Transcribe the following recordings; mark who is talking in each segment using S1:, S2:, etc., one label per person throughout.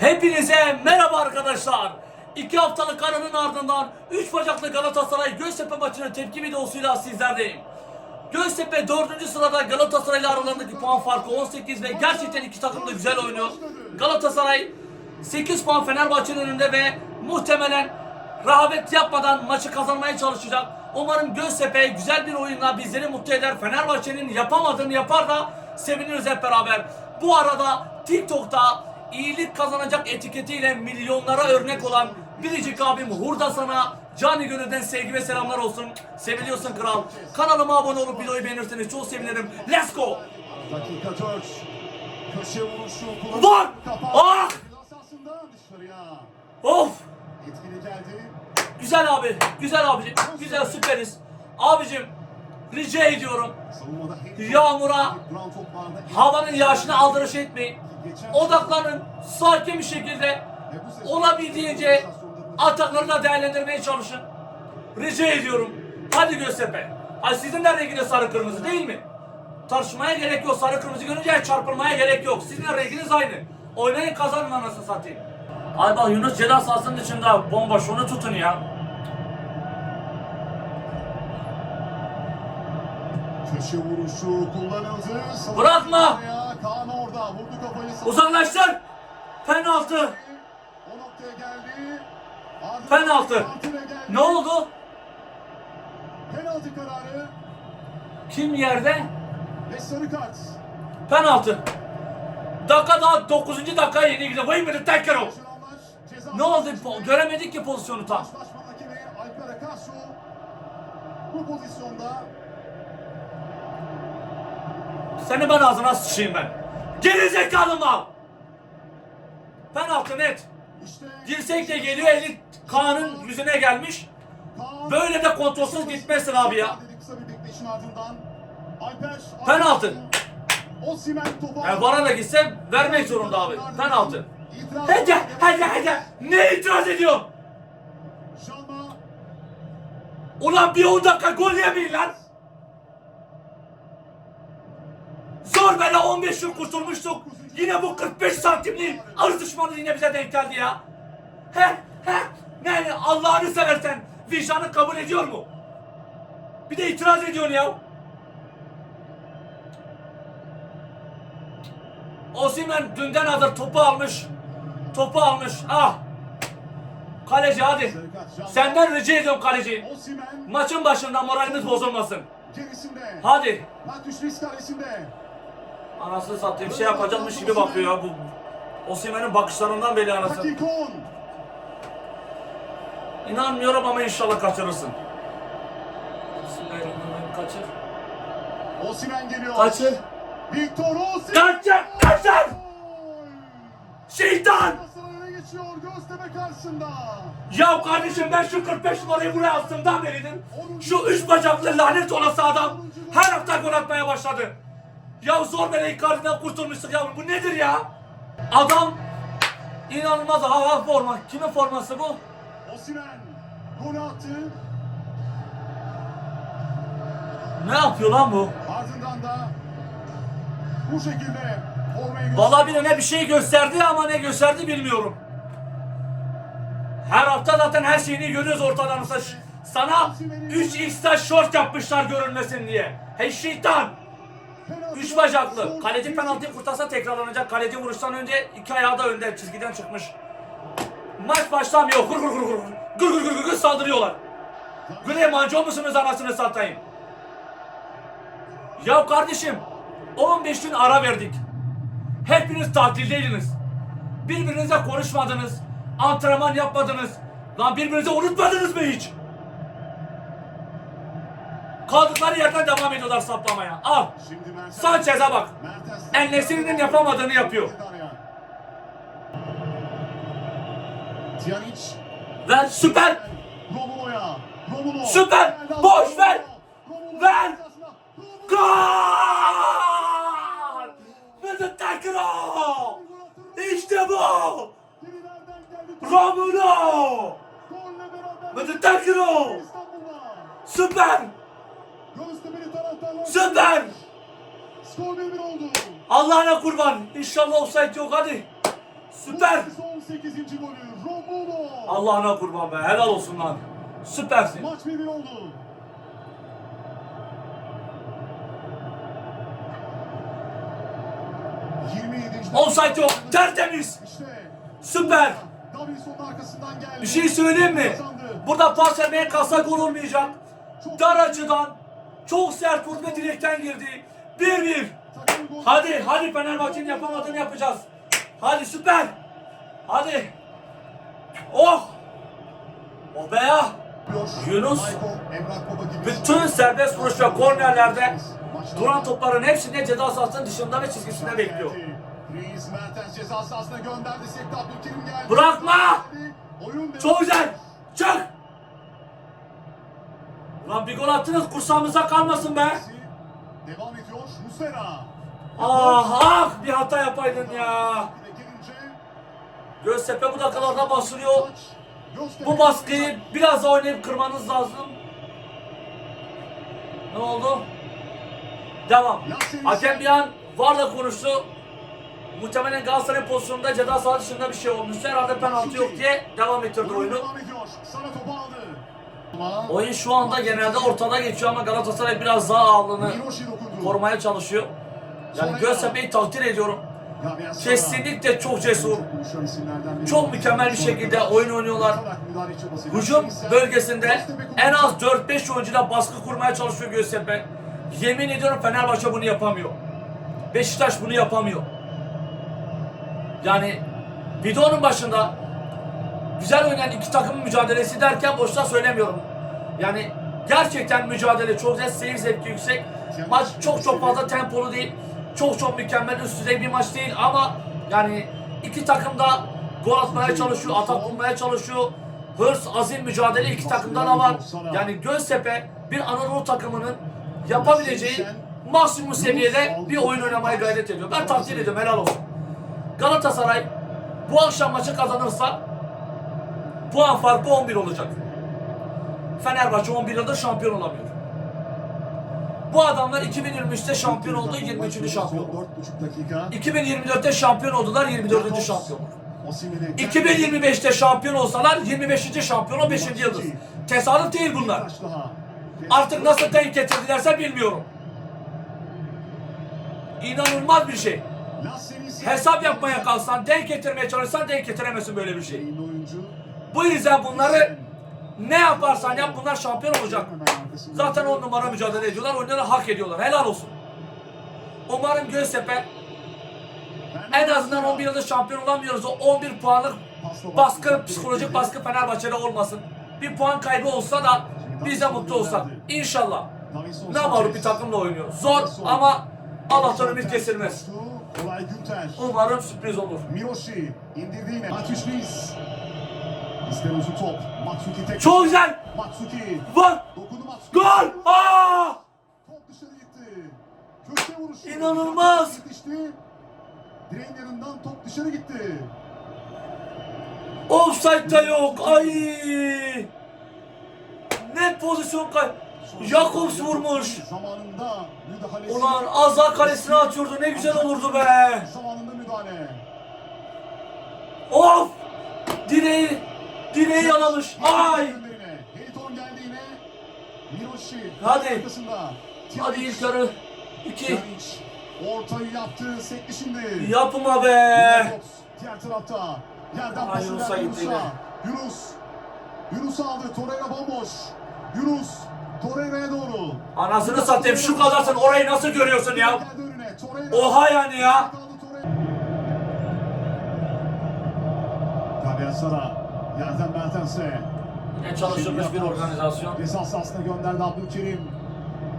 S1: Hepinize merhaba arkadaşlar. İki haftalık aranın ardından 3 bacaklı Galatasaray Göztepe maçının tepki videosuyla sizlerdeyim. Göztepe 4. sırada Galatasaray ile aralarındaki puan farkı 18 ve gerçekten iki takım da güzel oynuyor. Galatasaray 8 puan Fenerbahçe'nin önünde ve muhtemelen rehavet yapmadan maçı kazanmaya çalışacak. Umarım Göztepe güzel bir oyunla bizleri mutlu eder. Fenerbahçe'nin yapamadığını yapar da seviniriz hep beraber. Bu arada TikTok'ta iyilik kazanacak etiketiyle milyonlara örnek olan biricik abim Hurda sana cani gönülden sevgi ve selamlar olsun. Seviliyorsun kral. Kanalıma abone olup videoyu beğenirseniz çok sevinirim. Let's go!
S2: Dakika 4. Köşe vuruşu.
S1: Var! Ah! Of!
S2: Etkili geldi.
S1: Güzel abi, güzel abicim, güzel süperiz. Abicim, rica ediyorum. Yağmura, havanın yağışına aldırış etmeyin. Odaklanın, sakin bir şekilde olabildiğince atakları da değerlendirmeye çalışın. Rica ediyorum. Hadi Göztepe. Ay sizin de renginiz sarı kırmızı değil mi? Tartışmaya gerek yok. Sarı kırmızı görünce çarpılmaya gerek yok. Sizin de renginiz aynı. Oynayın kazanın anasını satayım. Ay bak Yunus ceza sahasının dışında bomboş onu tutun ya.
S2: Köşe vuruşu kullanıldı.
S1: Bırakma!
S2: Kaan orada vurdu kafayı.
S1: Uzaklaştır. Penaltı.
S2: O noktaya geldi.
S1: Penaltı. Ne oldu?
S2: Penaltı kararı
S1: Kim yerde?
S2: ve sarı kart.
S1: Penaltı. Dakika daha 9. dakika yeni gidiyor. Vay mı tekrar o.
S2: Yaşananlar ceza
S1: Ne oldu? Göremedik ki pozisyonu tam.
S2: Bu pozisyonda
S1: Seni ben ağzına sıçayım ben. Geri zekalı mal. Penaltı net. Dirsek de geliyor eli Kaan'ın yüzüne gelmiş. Böyle de kontrolsüz gitmezsin abi ya. Penaltı. Yani bana da gitse vermek zorunda abi. Penaltı. Hadi hadi hadi. Ne itiraz?
S2: Şalma
S1: Ulan bir 10 dakika gol yemeyin lan. Zor bela 15 yıl kurtulmuştuk. Yine bu 45 santimli arı düşmanı yine bize denk geldi ya. He he. Ne Allah'ını seversen vicdanın kabul ediyor mu? Bir de itiraz ediyorsun ya. Osimhen dünden hazır topu almış. Topu almış. Ah. Kaleci hadi. Senden rica ediyorum kaleci. Maçın başında moraliniz bozulmasın.
S2: gerisinde.
S1: Hadi.
S2: Matüş kalesinde.
S1: Anasını satayım şey yapacakmış gibi bakıyor ya bu. Osimhen'in bakışlarından belli anasını. İnanmıyorum ama inşallah kaçırırsın. Bismillahirrahmanirrahim kaçır.
S2: Osimhen geliyor.
S1: Kaçır.
S2: Victor Osimhen.
S1: Kaçır. Kaçır. Şeytan.
S2: Geçiyor Göztepe karşısında.
S1: Ya kardeşim ben şu 45 numarayı buraya astığımdan beridir. Şu üç bacaklı lanet olası adam her hafta gol atmaya başladı. Ya zor bela Icardi'den kurtulmuştuk yavrum bu nedir ya? Adam inanılmaz hava forma. Kimin forması bu?
S2: Osimhen gol attı.
S1: Ne yapıyor lan bu?
S2: Ardından da bu şekilde formayı
S1: Vallahi birine bir şey gösterdi ama ne gösterdi bilmiyorum. Her hafta zaten her şeyini görüyoruz ş- Sana 3x taş short yapmışlar görünmesin diye. Hey şeytan! Üç bacaklı. Kaleci penaltıyı kurtarsa tekrarlanacak. Kaleci vuruştan önce iki ayağı da önde çizgiden çıkmış. Maç başlamıyor. Gır gır gır gır. Gır gır gır gır gır saldırıyorlar. Güney manco musunuz anasını satayım? Ya kardeşim 15 gün ara verdik. Hepiniz tatildeydiniz. Birbirinizle konuşmadınız. Antrenman yapmadınız. Lan birbirinizi unutmadınız mı hiç? Kaldıkları yerden devam ediyorlar saplamaya. Al. Sanchez'e bak.
S2: Mertens.
S1: En-Nesyri'nin yapamadığını yapıyor.
S2: Tiyanic.
S1: Ver süper.
S2: Romulo'ya. Romulo.
S1: Süper. Boş ver. Ver. Gol! Mesut Tekro! İşte bu! Romulo! Mesut Tekro! Süper! Süper!
S2: Skor 1-1 oldu.
S1: Allah'ına kurban. İnşallah offside yok hadi. Süper.
S2: Son 8. golü Romulo.
S1: Allah'ına kurban be. Helal olsun lan. Süpersin.
S2: Maç 1-1 oldu.
S1: Offside yok. Tertemiz.
S2: İşte
S1: Süper.
S2: Davinson'un arkasından geldi.
S1: Bir şey söyleyeyim mi? Burada pas vermeye kalsa gol olmayacak. Dar açıdan çok sert vurdu direkten girdi. 1-1.
S2: Takım gol-
S1: Hadi hadi Fenerbahçe'nin yapamadığını yapacağız. Hadi süper. Hadi. Oh. Oh be ya. Yunus. Bütün serbest vuruş ve kornerlerde duran topların hepsini ceza sahasının dışında ve çizgisinde bekliyor.
S2: Reis Mertens.
S1: Bırakma! Çok güzel. Çık. Ulan bir gol attınız kursağımıza kalmasın be.
S2: Devam ediyor. Muslera.
S1: Ah ah bir hata yapaydın ya. Göztepe bu dakikalarda basılıyor. Bu baskıyı biraz oynayıp kırmanız lazım. Ne oldu? Devam. Hakem bir an varla konuştu. Muhtemelen Galatasaray pozisyonunda ceza sahası dışında bir şey olmuştu. Herhalde penaltı yok diye devam ettirdi
S2: Oyun
S1: oyunu.
S2: devam ediyor. Sana topu aldı. Ama
S1: Oyun şu anda genelde ortada geçiyor ama Galatasaray biraz daha ağırlığını korumaya çalışıyor. Yani Göztepe'yi takdir ediyorum. Kesinlikle çok cesur.
S2: Çok
S1: mükemmel bir şekilde oyun oynuyorlar. Hücum bölgesinde en az
S2: kullanıyor.
S1: 4-5 oyuncuyla baskı kurmaya çalışıyor Göztepe. Yemin ediyorum Fenerbahçe bunu yapamıyor. Beşiktaş bunu yapamıyor. Yani videonun başında güzel oynayan iki takımın mücadelesi derken boşuna söylemiyorum. Yani gerçekten mücadele çok güzel, seyir zevki yüksek. Maç çok çok fazla tempolu değil. Çok çok mükemmel üst düzey bir maç değil ama yani iki takım da gol atmaya çalışıyor, atak bulmaya çalışıyor. Hırs, azim mücadele iki takımda da var. Yani Göztepe bir Anadolu takımının yapabileceği maksimum seviyede bir oyun oynamaya gayret ediyor. Ben takdir ediyorum, helal olsun. Galatasaray bu akşam maçı kazanırsa puan farkı 11 olacak. Fenerbahçe 11 yıldır şampiyon olamıyor. Bu adamlar 2023'te şampiyon oldu, 23. şampiyon.
S2: Son 4,5 dakika.
S1: 2024'te şampiyon oldular, 24. şampiyonluk.
S2: Osimhen'e
S1: 2025'te şampiyon olsalar 25. şampiyon o 5. yıldız. Tesadüf değil bunlar. Artık nasıl denk getirdilerse bilmiyorum. İnanılmaz bir şey. Hesap yapmaya kalksan, denk getirmeye çalışsan denk getiremezsin böyle bir şey. Bu yüzden bunları ne yaparsan yap bunlar şampiyon olacak. Zaten on numara mücadele ediyorlar, oyunları hak ediyorlar. Helal olsun. Umarım Göztepe en azından 11 yılda şampiyon olamıyoruz. O 11 puanlık baskı, psikolojik baskı Fenerbahçe'de olmasın. Bir puan kaybı olsa da biz de mutlu olsak. İnşallah. Ne mağlup bir takımla oynuyor. Zor ama Allah'tan ümit kesilmez. Umarım sürpriz olur.
S2: Miroşi indirdi yine. Uzun top. Matsuki tek.
S1: Çok güzel.
S2: Matsuki.
S1: Vur.
S2: Dokundu Matsuki.
S1: Gol. Aa!
S2: Top dışarı gitti. Köşe vuruşu.
S1: İnanılmaz.
S2: Yetişti. Direğin yanından top dışarı gitti.
S1: Offside da yok. Ay! Ne pozisyon kay... Jakobs vurmuş.
S2: Zamanında müdahalesi.
S1: Ulan az daha kalesine atıyordu. Ne güzel olurdu be.
S2: Zamanında müdahale.
S1: Of! Direği, direği yalamış. Ay!
S2: Yine.
S1: Hadi. Hadi ilk yarı. İki.
S2: Ortayı yaptı. Sekti şimdi.
S1: Yapma be.
S2: Diğer tarafta. Yerden
S1: Ay, Yunus'a gitti
S2: Yunus'a. Yunus. Yunus aldı. Torreira bomboş. Yunus. Torreira'ya doğru.
S1: Anasını satayım şu kadarsın orayı nasıl görüyorsun ya? Oha yani ya.
S2: Kaldı Torreira. Gabriel Sara. Yerden Mertens'e.
S1: Yine çalışılmış bir organizasyon.
S2: Ceza sahasına gönderdi Abdülkerim.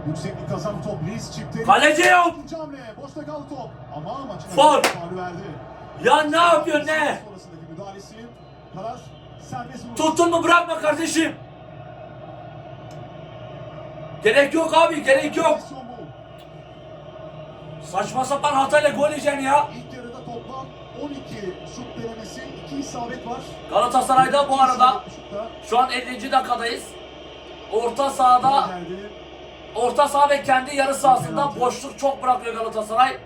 S2: Yükseklik kazandı top. Reis çıktı.
S1: Kaleci yok.
S2: Hamle. Boşta kaldı top. Ama maçın faulü verdi.
S1: Ya ne yapıyorsun ne?
S2: Sonrasındaki müdahalesi. Karar serbest vuruş.
S1: Tuttun mu bırakma kardeşim. Gerek yok abi gerek yok. Saçma sapan hatayla gol yiyeceksin ya.
S2: İlk yarıda toplam 12 şut denemesi, 2 isabet var.
S1: Galatasaray'da bu arada şu an 50. dakikadayız. Orta sahada orta saha ve kendi yarı sahasında boşluk çok bırakıyor Galatasaray.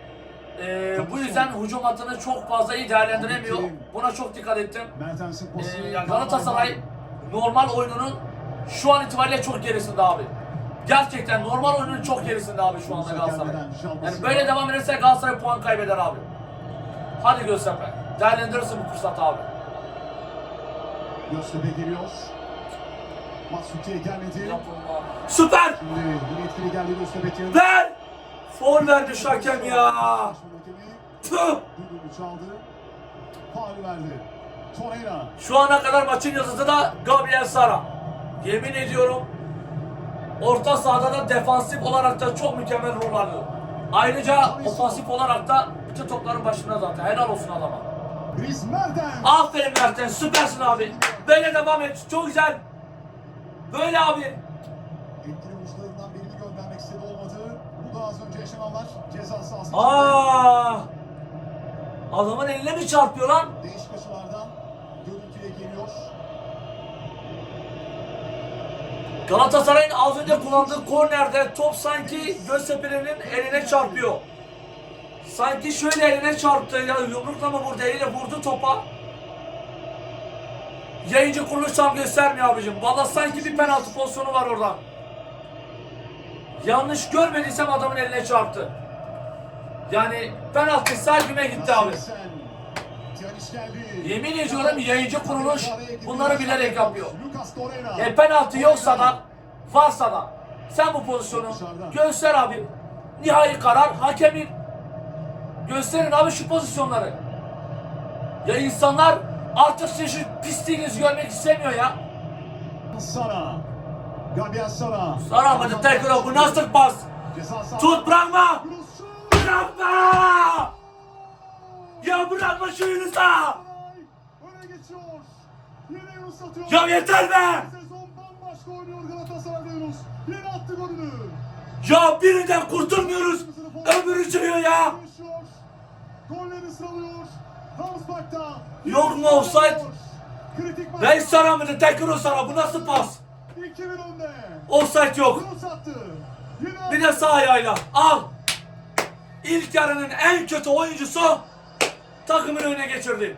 S1: Ee, bu yüzden hücum hattını çok fazla iyi değerlendiremiyor. Buna çok dikkat ettim. Ee, ya Galatasaray normal oyununun şu an itibariyle çok gerisinde abi. Gerçekten normal oyunun çok gerisinde abi şu anda Galatasaray. Yani böyle devam ederse Galatasaray puan kaybeder abi. Hadi Göztepe. Değerlendirirsin bu fırsatı abi.
S2: Göztepe geliyor. Matsuki'ye gelmedi.
S1: Süper!
S2: Şimdi yine etkili geldi Göztepe'nin.
S1: Ver! Foul verdi Şakem ya. Tüh!
S2: Düdüğünü çaldı. Faul verdi. Torreira.
S1: Şu ana kadar maçın yıldızı da Gabriel Sara. Yemin ediyorum orta sahada da defansif olarak da çok mükemmel rol alıyor. Ayrıca ofansif olarak da bütün topların başında zaten. Helal olsun adama.
S2: Dries Mertens.
S1: Aferin Mertens süpersin abi. Böyle devam et. Çok güzel. Böyle abi.
S2: Etkili uçlarından birini göndermek istedi olmadı. Bu da az önce yaşananlar. Ceza sahası.
S1: Aa! Adamın eline mi çarpıyor lan?
S2: Değişik açılardan görüntüye geliyor.
S1: Galatasaray'ın az önce kullandığı kornerde top sanki Göztepe'nin eline çarpıyor. Sanki şöyle eline çarptı ya yumrukla mı vurdu eliyle vurdu topa. Yayıncı kuruluş tam göstermiyor abicim. Valla sanki bir penaltı pozisyonu var orada. Yanlış görmediysem adamın eline çarptı. Yani penaltı güme gitti abi. Yemin ediyorum yayıncı kuruluş bunları bilerek yapıyor. E penaltı yoksa da varsa da sen bu pozisyonu göster abi. Nihai karar hakemin. Gösterin abi şu pozisyonları. Ya insanlar artık sizin şu pisliğinizi görmek istemiyor ya.
S2: Sara. Gabriel Sara.
S1: Sara mı tekrar bu nasıl pas? Tut bırakma. Bırakma. Ya bırakma şu Yunus'a. Ya yeter be. Ya birinden kurtulmuyoruz. Öbürü çıkıyor ya.
S2: Golleri sıralıyor. Ramsbach'ta.
S1: Yok mu offside?
S2: Kritik.
S1: Reis Sara mıydı? Tekrar o Sara. Bu nasıl pas?
S2: 2-1 önde.
S1: Offside yok. Bir de sağ ayağıyla. Al. İlk yarının en kötü oyuncusu takımın önüne geçirdi.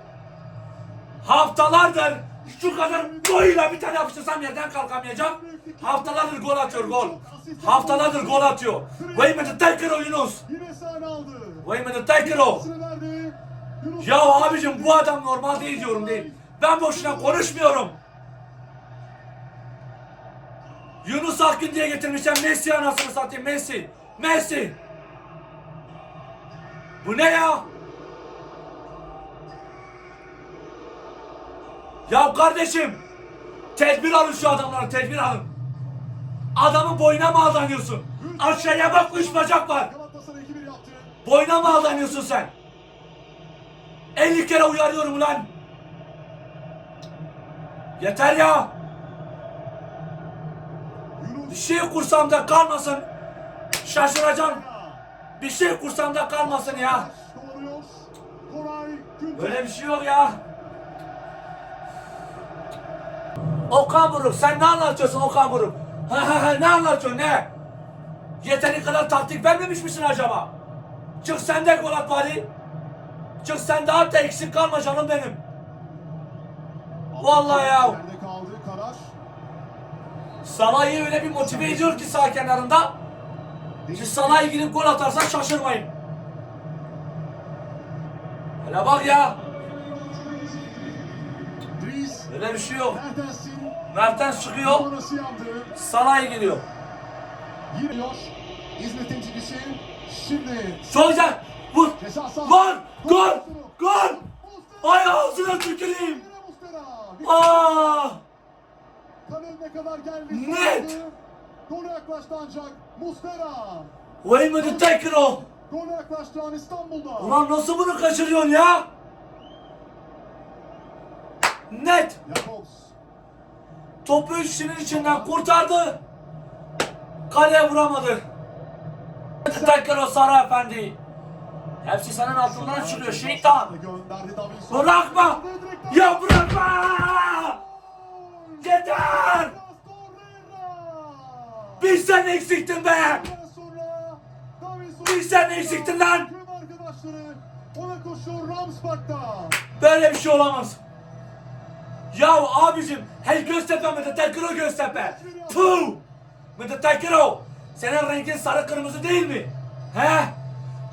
S1: Haftalardır şu kadar golüyle bir tane yapıştırsam yerden kalkamayacağım. Haftalardır gol atıyor gol. Haftalardır gol atıyor. Wayman'ı tekrar Yunus.
S2: Yine sahne aldı.
S1: Wayman'ı tekrar o.
S2: Pasını verdi. Yunus
S1: Ya abicim bu adam normal değil diyorum değil. Ben boşuna konuşmuyorum. Yunus Akgün diye getirmişler Messi anasını satayım Messi. Messi. Bu ne ya? Ya kardeşim. Tedbir alın şu adamlara tedbir alın. Adamın boyuna mı aldanıyorsun? Aşağıya bak üç bacak var.
S2: Galatasaray 2-1 yaptı.
S1: Boyuna mı aldanıyorsun sen? 50 kere uyarıyorum ulan. Yeter ya. Bir şey kursamda kalmasın. Şaşıracağım. Bir şey kursamda kalmasın ya. Böyle bir şey yok ya. Okan Buruk sen ne anlatıyorsun Okan Buruk? Ne anlatıyorsun ne? Yeteri kadar taktik vermemiş misin acaba? Çık sen de gol at bari. Çık sen daha da eksik kalma canım benim. Vallahi ya. Salah'ı öyle bir motive ediyor ki sağ kenarında. Siz Salah'a gidip gol atarsan şaşırmayın. Hele bak ya. Öyle bir şey yok. Mertens çıkıyor. Salah'a gidiyor.
S2: Yine yok. İzmir temsilcisi. Şimdi
S1: güzel. Vur.
S2: sahası.
S1: Gol. Gol. Ay ağzına tüküreyim. Aa.
S2: Kaleline kadar geldi.
S1: Net.
S2: Gole yaklaştı ancak Muslera.
S1: Wayman'ı tekrar o.
S2: Gole yaklaştı an İstanbul'da.
S1: Ulan nasıl bunu kaçırıyorsun ya? Net.
S2: Jakobs.
S1: Topu üç kişinin içinden kurtardı. Kaleye vuramadı. Tekrar o Sara Efendi. Hepsi senin altından çıkıyor şeytan. Bırakma. Ya bırakma. Yeter. Bir sen eksiktin be. Bir sen eksiktin lan. Böyle bir şey olamaz. Ya abicim hey Göztepe Medetekiro Göztepe. Puh! Medetekiro. Senin rengin sarı kırmızı değil mi? He?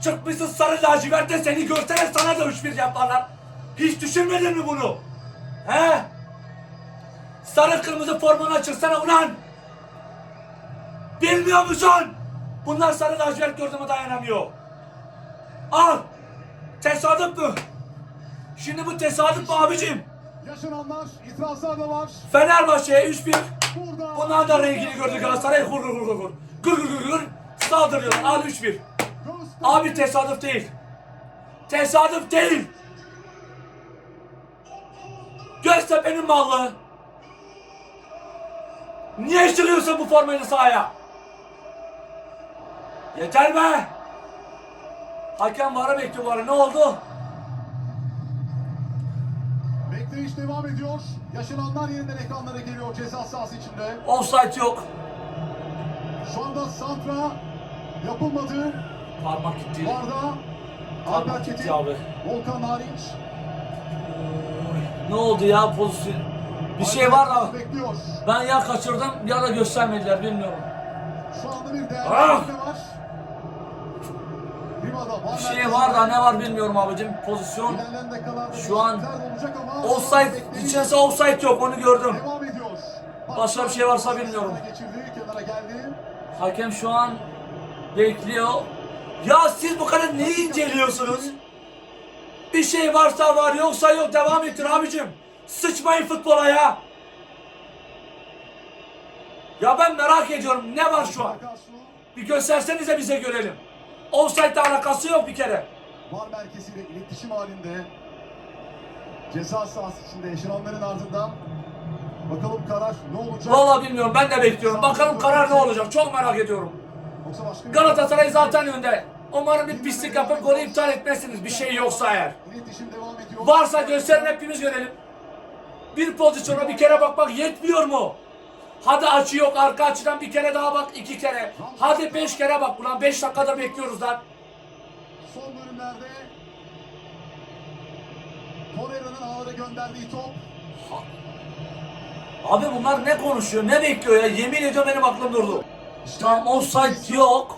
S1: Çıkmışsın sarı laciverte seni görseler sana da 3-1 yaparlar. Hiç düşünmedin mi bunu? He? Sarı kırmızı formunu açırsana ulan. Bilmiyor musun? Bunlar sarı lacivert gördüğüme dayanamıyor. Al. Tesadüf mü? Şimdi bu tesadüf mü abicim?
S2: Yaşananlar, itirazlar da var.
S1: Fenerbahçe'ye 3-1.
S2: Burada
S1: Bunlar da rengini gördü Galatasaray. Gur gur gur gur Gur gur gur gur. Saldırıyorlar. Al 3-1.
S2: Göztepe-
S1: Abi tesadüf değil. Tesadüf değil. Göztepe'nin mallı. Niye çıkıyorsun bu formayla sahaya? Yeter be. Hakem varı bekliyor var. Ne oldu?
S2: Bekleyiş devam ediyor. Yaşananlar yeniden ekranlara geliyor ceza sahası içinde.
S1: Offside yok.
S2: Şu anda Santra yapılmadı.
S1: Parmak gitti.
S2: Varda Çetin,
S1: abi.
S2: Volkan hariç.
S1: Ne oldu ya pozisyon? Bir şey var da
S2: Bekliyor.
S1: ben ya kaçırdım ya da göstermediler bilmiyorum.
S2: Şu anda bir
S1: Ah!
S2: değerlendirme var. Riva'da var.
S1: Bir şey var da ne var bilmiyorum abicim. Pozisyon
S2: İlerleyen dakikalarda
S1: Şu an
S2: değişiklikler olacak ama
S1: offside
S2: bekleyiş
S1: içerisi offside yok onu gördüm.
S2: devam ediyor.
S1: Başka bir şey varsa bilmiyorum.
S2: Geçirdi, kenara geldi.
S1: Hakem şu an bekliyor. Ya siz bu kadar neyi inceliyorsunuz? Bir şey varsa var yoksa yok devam ettir abicim. Sıçmayın futbola ya. Ya ben merak ediyorum ne var şu an? Bir göstersenize bize görelim. Offside'le alakası yok bir kere.
S2: var merkeziyle iletişim halinde. Ceza sahası içinde yaşananların ardından bakalım karar ne olacak?
S1: Vallahi bilmiyorum ben de bekliyorum. Bakalım karar ne olacak çok merak ediyorum. Galatasaray zaten önde. Umarım bir pislik yapıp golü iptal etmezsiniz bir şey yoksa eğer. Varsa gösterin hepimiz görelim. Bir pozisyona bir kere bakmak yetmiyor mu? Hadi açı yok arka açıdan bir kere daha bak iki kere. Hadi beş kere bak ulan beş dakikada bekliyoruz lan.
S2: Son bölümlerde Torreira'nın ağlara gönderdiği top
S1: Abi bunlar ne konuşuyor ne bekliyor ya yemin ediyorum benim aklım durdu. Tam offside yok.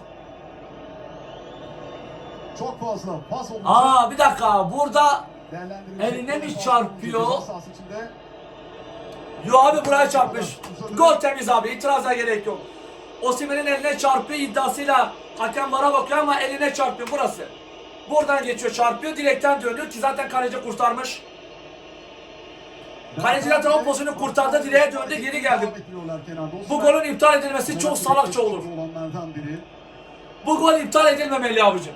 S2: Çok fazla pas oldu.
S1: Aa bir dakika burada eline mi çarpıyor? Yo abi buraya çarpmış. Gol temiz abi itiraza gerek yok. Osimhen'in eline çarpıyor iddiasıyla hakem vara bakıyor ama eline çarpıyor burası. Buradan geçiyor çarpıyor direkten dönüyor ki zaten kaleci kurtarmış. Kaleci zaten o pozisyonu kurtardı direğe döndü geri geldi. Bu golün iptal edilmesi çok salakça olur. Bu gol iptal edilmemeli abicim.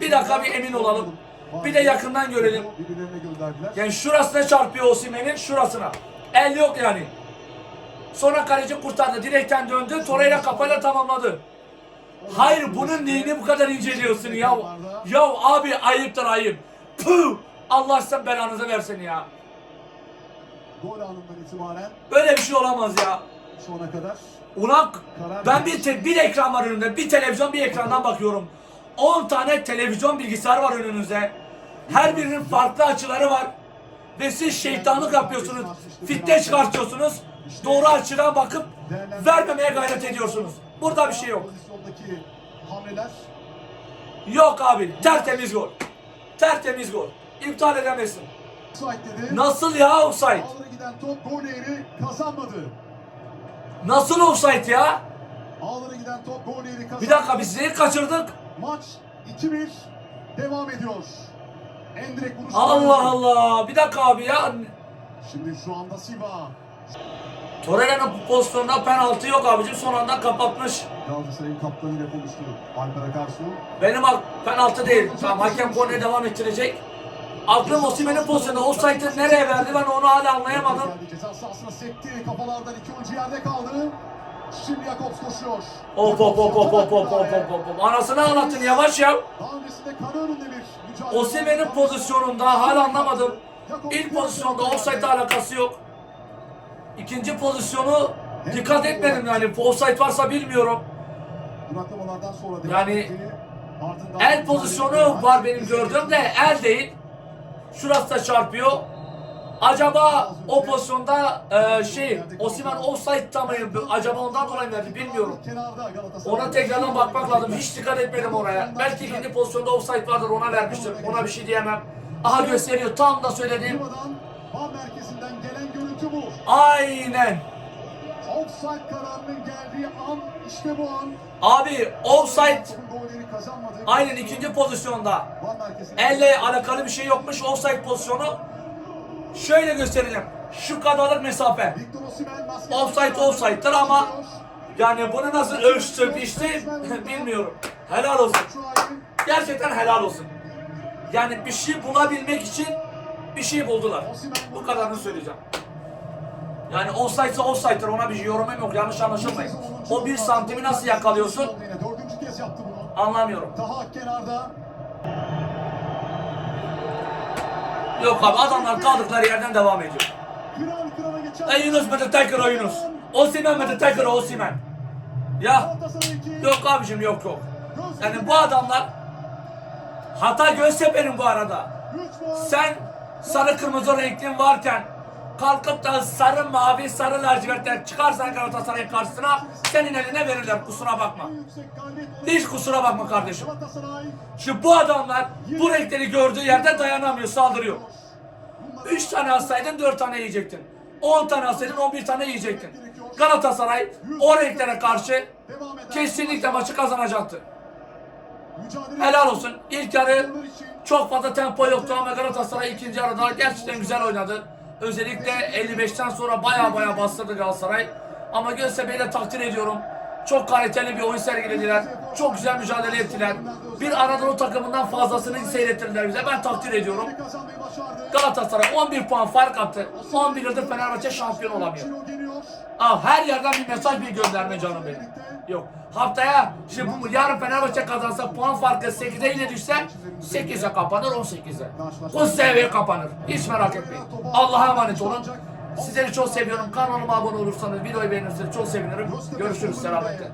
S1: Bir dakika bir emin olalım. Bir de yakından görelim. Yani şurasına çarpıyor Osimhen'in şurasına. El yok yani. Sonra kaleci kurtardı. Direkten döndü. Torreira kafayla tamamladı. Hayır bunun neyini bu kadar inceliyorsun ya? Ya abi ayıptır ayıp. Puh! Allah sen belanızı versin ya.
S2: Gol anından itibaren
S1: Böyle bir şey olamaz ya.
S2: şu ana kadar
S1: Ulan ben bir, te- bir ekran var önümde. Bir televizyon bir ekrandan bakıyorum. 10 tane televizyon bilgisayar var önünüzde. Her birinin farklı açıları var. Ve siz şeytanlık yapıyorsunuz. Fitne çıkartıyorsunuz. Doğru açıdan bakıp vermemeye gayret ediyorsunuz. Burada bir şey yok.
S2: Pozisyondaki hamleler
S1: Yok abi. Tertemiz gol. Tertemiz gol. İptal edemezsin. Nasıl ya offside?
S2: Giden top gol değeri kazanmadı.
S1: Nasıl offside ya?
S2: Ağlara giden top gol değeri kazanmadı.
S1: Bir dakika biz neyi kaçırdık?
S2: Maç 2-1 devam ediyor. Endrek vuruş.
S1: Allah Allah. Bir dakika abi ya.
S2: Şimdi şu anda Silva.
S1: Torreira'nın pozisyonunda penaltı yok abicim. Son anda kapatmış.
S2: Galatasaray'ın kaptanıyla konuştu. Alper Akarsu.
S1: Benim penaltı değil. Tamam hakem konuyu devam ettirecek. Aklım Osimhen'in pozisyonunda. Offside'ı nereye verdi ben onu hala anlayamadım.
S2: Ceza sahasına sekti. Kafalardan iki oyuncu yerde kaldı. Şimdi Jakobs koşuyor.
S1: Hop hop hop hop hop hop hop hop hop. Anasını ağlattın yavaş ya.
S2: Daha öncesinde kale önünde bir mücadele.
S1: Osimhen'in pozisyonunda hala anlamadım. İlk pozisyonda offside alakası yok. İkinci pozisyonu dikkat etmedim yani. Offside varsa bilmiyorum. Yani- El pozisyonu var benim gördüğüm de el değil. Şurası da çarpıyor. Acaba o pozisyonda e, şey Osimhen offside'da mı? Acaba ondan dolayı mı verdi bilmiyorum. Ona tekrardan bakmak lazım. Hiç dikkat etmedim oraya. Belki ikinci pozisyonda offside vardır ona vermiştir. Ona bir şey diyemem. Aha gösteriyor. Tam da söylediğim. Aynen.
S2: Offside kararının geldiği an işte bu an.
S1: Abi offside aynen ikinci pozisyonda. Elle alakalı bir şey yokmuş. Offside pozisyonu. Şöyle göstereceğim. Şu kadarlık mesafe. Offside offside'dır ama yani bunu nasıl ölçtü biçti bilmiyorum. Helal olsun. Gerçekten helal olsun. Yani bir şey bulabilmek için bir şey buldular. Bu kadarını söyleyeceğim. Yani offside'sa offside'dır ona bir yorumum yok yanlış anlaşılmayın. O bir santimi nasıl yakalıyorsun
S2: dördüncü kez yaptı bunu.
S1: anlamıyorum.
S2: Taha kenarda.
S1: Yok abi adamlar kaldıkları yerden devam ediyor.
S2: Kıran kırana geçen.
S1: Ey Yunus Mete Tekrar Yunus. Osimhen Mete Tekrar Osimhen. Ya yok abicim yok yok. Yani bu adamlar hata Göztepe'nin bu arada. Sen sarı kırmızı renklin varken kalkıp da sarı mavi sarı lacivertler çıkarsan Galatasaray'ın karşısına senin eline verirler kusura bakma. Hiç kusura bakma kardeşim. Şu bu adamlar bu renkleri gördüğü yerde dayanamıyor saldırıyor. 3 tane alsaydın 4 tane yiyecektin. 10 tane alsaydın 11 tane yiyecektin. Galatasaray o renklere karşı kesinlikle maçı kazanacaktı. Helal olsun. İlk yarı çok fazla tempo yoktu ama Galatasaray ikinci yarıda gerçekten güzel oynadı. Özellikle 55'ten sonra baya baya bastırdı Galatasaray. Ama Göztepe'yi de takdir ediyorum. Çok kaliteli bir oyun sergilediler. Çok güzel mücadele ettiler. Bir Anadolu takımından fazlasını seyrettirdiler bize. Ben takdir ediyorum. Galatasaray 11 puan fark attı. 11 yıldır Fenerbahçe şampiyon olamıyor. Al her yerden bir mesaj bir gönderme canım benim. Yok. Haftaya şimdi bu yarın Fenerbahçe kazansa puan farkı 8'e yine düşse 8'e kapanır 18'e. Bu seviye kapanır. Hiç merak etmeyin. Allah'a emanet olun. Sizleri çok seviyorum. Kanalıma abone olursanız, videoyu beğenirseniz çok sevinirim. Görüşürüz. Selametle.